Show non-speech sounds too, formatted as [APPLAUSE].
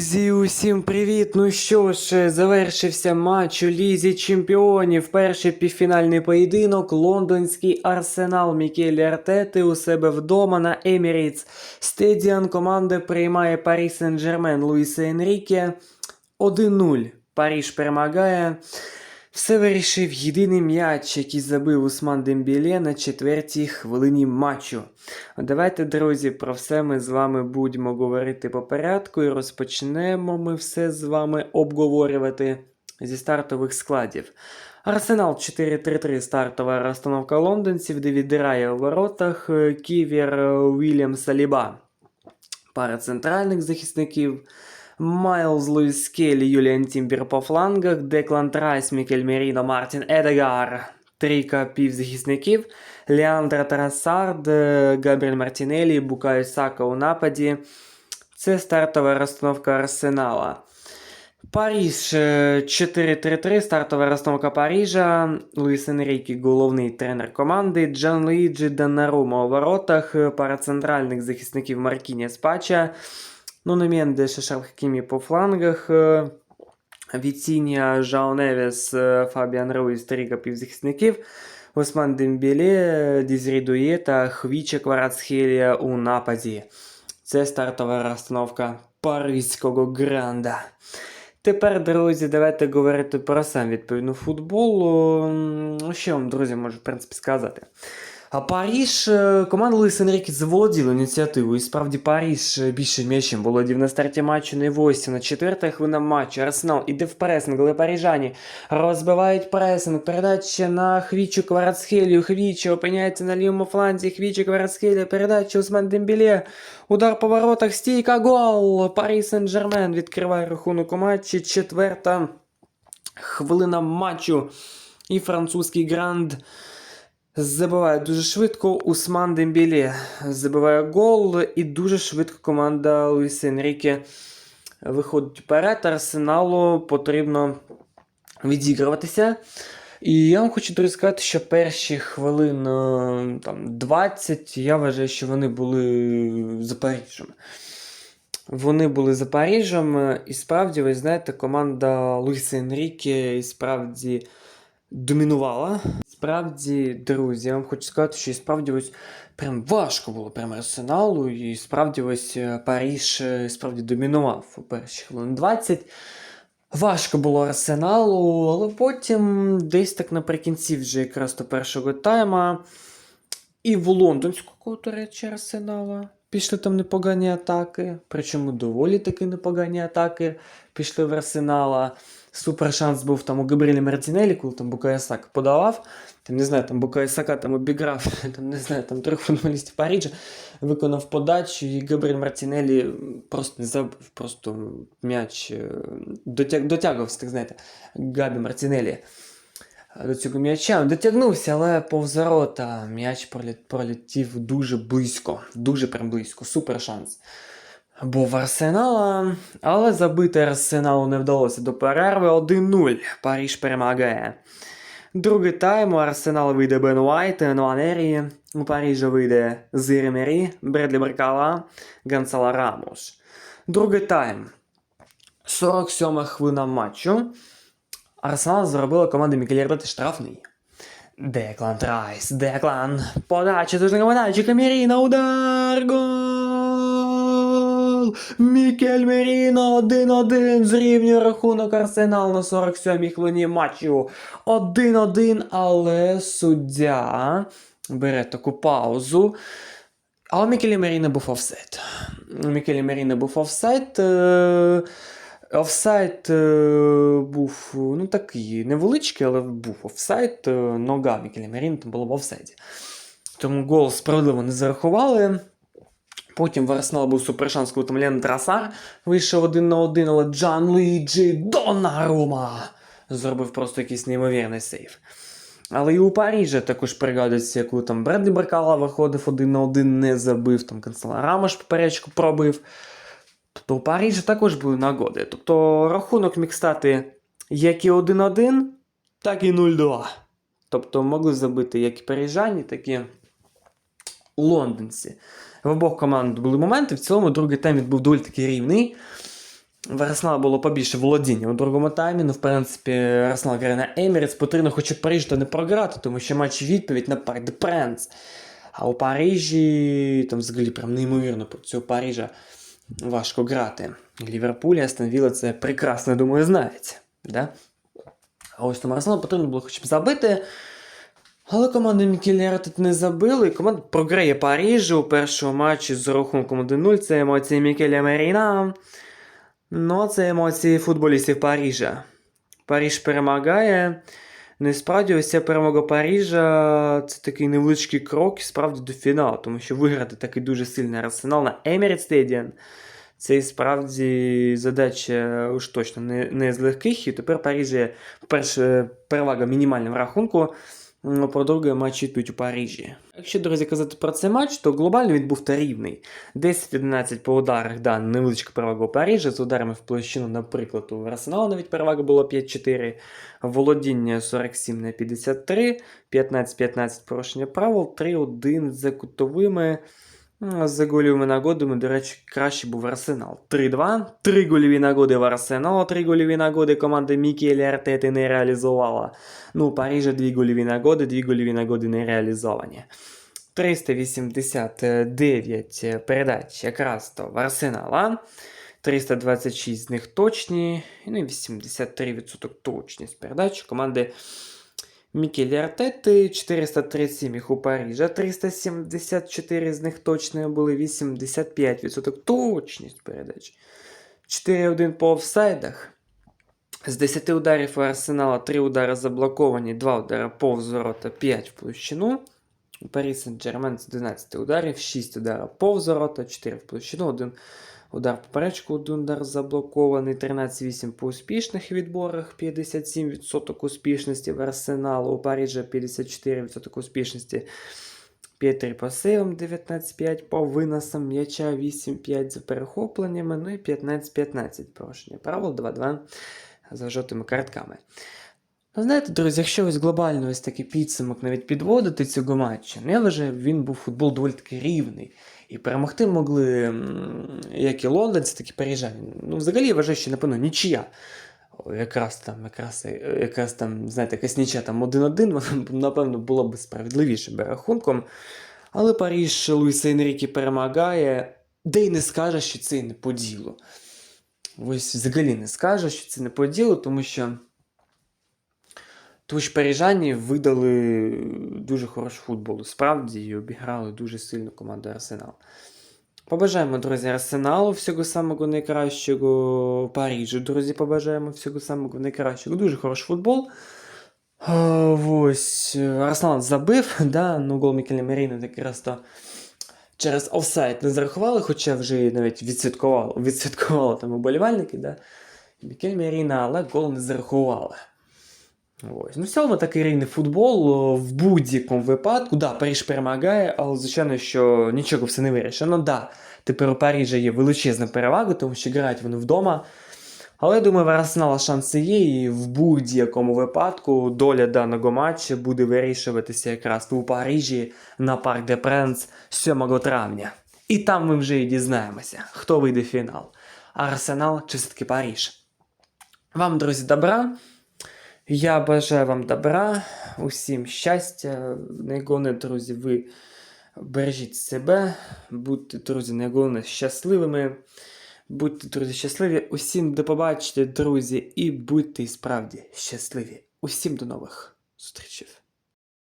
Друзі, усім привіт! Ну що ж, завершився матч у Лізі Чемпіонів. Перший півфінальний поєдинок. Лондонський арсенал Мікелі Артети у себе вдома на Емірійтс. Стедіан команда приймає Парі Сен-Жермен Луїса Енріке. 1-0. Паріж перемагає. Все вирішив єдиний м'яч, який забив Усман Дембіле на четвертій хвилині матчу. Давайте, друзі, про все ми з вами будемо говорити по порядку і розпочнемо ми все з вами обговорювати зі стартових складів. Арсенал 4-3-3 стартова розстановка лондонців, Девід Рая у воротах, Ківер Уільям Саліба. Пара центральних захисників. Майлз Луїс Скелі, Юліан Тімбір по флангах, Деклан Трайс, Мікель Меріно, Мартін Едегар, трійка півзахисників, Леандра Тарасард, Габріель Мартінелі, Букаю Сака у нападі. Це стартова розстановка Арсенала. Паріж е, 4-3-3, стартова розстановка Парижа. Луїс Енрікі, головний тренер команди. Джан Луїджі Даннарума у воротах, пара центральних захисників Маркіня Спача. Нуно Мендеш і Шарл Хакімі по флангах. е, Віцінія, Жао Невіс, е, Фабіан Руїс, трійка півзахисників. Осман Дембіле, Дізрі Дує та Хвіче Кварацхелія у нападі. Це стартова розстановка Паризького гранда. Тепер, друзі, давайте говорити про сам відповідно футбол. Що вам, друзі, можу, в принципі, сказати? А Паріж, е, команда Луїс Енрікі заволоділа ініціативою. І справді Паріж е, більше м'ячем володів на старті матчу не 8, на четверта хвилина матчу. Арсенал іде в пресинг, але парижані розбивають пресинг. Передача на Хвічу Кварацхелію. Хвіча опиняється на лівому фланзі. Хвіча Кварацхелія. Передача Усман Дембіле. Удар по воротах. Стійка гол. Парі Сен-Жермен відкриває рахунок у матчі. Четверта хвилина матчу. І французький гранд забиває дуже швидко Усман Дембіле. Забиває гол, і дуже швидко команда Луїса Енріке виходить вперед. Арсеналу потрібно відігруватися. І я вам хочу друзі, сказати, що перші хвилин е, там, 20 я вважаю, що вони були за. Вони були за Парижем, і справді, ви знаєте, команда Луїса Енріке і справді домінувала. Справді, друзі, я вам хочу сказати, що і справді ось прям важко було прям арсеналу, і справді ось е, Паріж е, справді домінував у перші хвилин 20. Важко було арсеналу, але потім десь так наприкінці вже якраз до першого тайма. І в лондонську, до речі, арсенала. Пішли там непогані атаки, причому доволі таки непогані атаки пішли в арсенала. Супер шанс був там у Габріелі Мартінелі, коли там Букая Сак подавав. Там, не знаю, там Букая Сака там обіграв, [LAUGHS] там, не знаю, там трьох футболістів Парижа, виконав подачу, і Габріель Мартінелі просто не забив, просто м'яч е, дотяг, дотягувався, так знаєте, Габі Мартінелі до цього м'яча. Дотягнувся, але повз ворота м'яч проліт, пролетів дуже близько, дуже прям близько. Супер шанс. Був Арсенала, але забити Арсеналу не вдалося до перерви 1-0. Паріж перемагає. Другий тайм у Арсенала вийде Бен Уайт, Нуанері, у Парижа вийде Зири Мері, Бредлі Брикала, Гансала Рамус. Другий тайм. 47 хвилина матчу. Арсенал зробила команда Артети штрафний. Деклан Трайс, Деклан. Подача дуже подача Камеріна, удар, гол! Мікель Меріно 1-1 зрівнює рахунок Арсенал на 47-й хвилині матчу. 1-1, але суддя бере таку паузу. А у Мікелі Меріна був офсайд. У Мікелі Меріна був офсайд. Е- Офсайд е, був ну, такий невеличкий, але був офсайд. Е, нога Мікеля Меріна там була в офсайді. Тому гол справедливо не зарахували. Потім в Арсенал був супершанс, коли Лен Трасар вийшов один на один, але Джан Луїджі Донарума зробив просто якийсь неймовірний сейф. Але і у Парижа також пригадується, коли там Бредлі Баркала виходив один на один, не забив, там Канцела Рамош поперечку пробив. Тобто у Парижі також були нагоди. Тобто рахунок міг стати як і 1-1, так і 0-2. Тобто могли забити як і парижані, так і лондонці. В обох команд були моменти. В цілому другий тайм був доволі таки рівний. В Арсенала було побільше володіння у другому таймі. Ну, в принципі, Арсенал грає на Еміріц, потрібно хоча б Париж та не програти, тому що матч відповідь на Парк де Пренс. А у Парижі там взагалі прям неймовірно проти цього Парижа важко грати. Ліверпуль і Астон Вілла це прекрасно, думаю, знаєте. Да? А ось тому Арсеналу потрібно було хоча б забити. Але команда Мікелера тут не забила, і команда програє Парижу у першому матчі з рахунком 1-0. Це емоції Мікеля Меріна. Ну, це емоції футболістів Парижа. Париж перемагає. Ну і справді, ось ця перемога Парижа це такий невеличкий крок справді до фіналу, тому що виграти такий дуже сильний арсенал на Emirates Stadium це і справді задача уж точно не, не з легких. І тепер Париж є, перше, перевага мінімальна в рахунку. Ну, По-друге, матч відповідь у Парижі. Якщо, друзі, казати про цей матч, то глобально він був та рівний. 10-11 по ударах, да, невеличка перевага у Парижі, з ударами в площину, наприклад, у Арсенала навіть перевага була 5-4, володіння 47 на 53, 15-15 порушення правил, 3-1 за кутовими. Ну, За гольовими нагодами, до речі, краще був Арсенал. 3-2. Три гольові нагоди в Арсенал, три гольові нагоди команда Мікелі Артети не реалізувала. Ну, у Парижа дві гольові нагоди, дві гольові нагоди не реалізовані. 389 передач якраз то в Арсенала. 326 з них точні, ну і 83% точність передач команди Мікелі Артети, 437 їх у Парижа, 374 з них точні були, 85% точність передач. 4-1 по офсайдах. З 10 ударів у Арсенала 3 удари заблоковані, 2 удари повз ворота, 5 в площину. У Парі Сен-Джермен з 11 ударів, 6 ударів повз ворота, 4 в площину, 1 удар поперечку, 1 удар заблокований, 13-8 по успішних відборах, 57% успішності в Арсеналу, у Парижа 54% успішності. 5-3 по сейвам, 19-5 по виносам м'яча, 8-5 за перехопленнями, ну і 15-15 порушення правил, 2-2 за жовтими картками. Ну, знаєте, друзі, якщо ось глобально ось такий підсумок навіть підводити цього матчу, ну я вважаю, він був футбол доволі таки рівний. І перемогти могли як і лондонці, так і парижані. Ну, взагалі, я вважаю, що, напевно, нічия. Якраз там, якраз, е, якраз там, знаєте, якась нічия там 1-1, [LAUGHS] вона, напевно, була б справедливішим рахунком. Але Париж Луїса Енрікі перемагає, де й не скаже, що це не по ділу. Ось взагалі не скаже, що це не по ділу, тому що. Тому що парижані видали дуже хороший футбол. Справді і обіграли дуже сильну команду Арсенал. Побажаємо, друзі, Арсеналу всього самого найкращого Парижу. Друзі, побажаємо всього самого найкращого. Дуже хороший футбол. Ось Арсенал забив, да, ну гол Мікеля Меріна якраз то через офсайд не зарахували, хоча вже навіть відсвяткували, відсвяткували там уболівальники, да. Мікель Меріна, але гол не зарахували. Ось. Ну, в цілому такий рівний футбол в будь-якому випадку. Да, Париж перемагає, але звичайно, що нічого все не вирішено. Да, тепер у Парижа є величезна перевага, тому що грають вони вдома. Але я думаю, в Арсенала шанси є, і в будь-якому випадку доля даного матчу буде вирішуватися якраз у Парижі на Парк де Пренс 7 травня. І там ми вже і дізнаємося, хто вийде в фінал. Арсенал чи все-таки Париж. Вам, друзі, добра. Я бажаю вам добра, усім щастя. Найголовне, друзі, ви бережіть себе, будьте, друзі, найголовне щасливими. Будьте, друзі, щасливі. Усім до побачення, друзі, і будьте справді щасливі. Усім до нових зустрічей.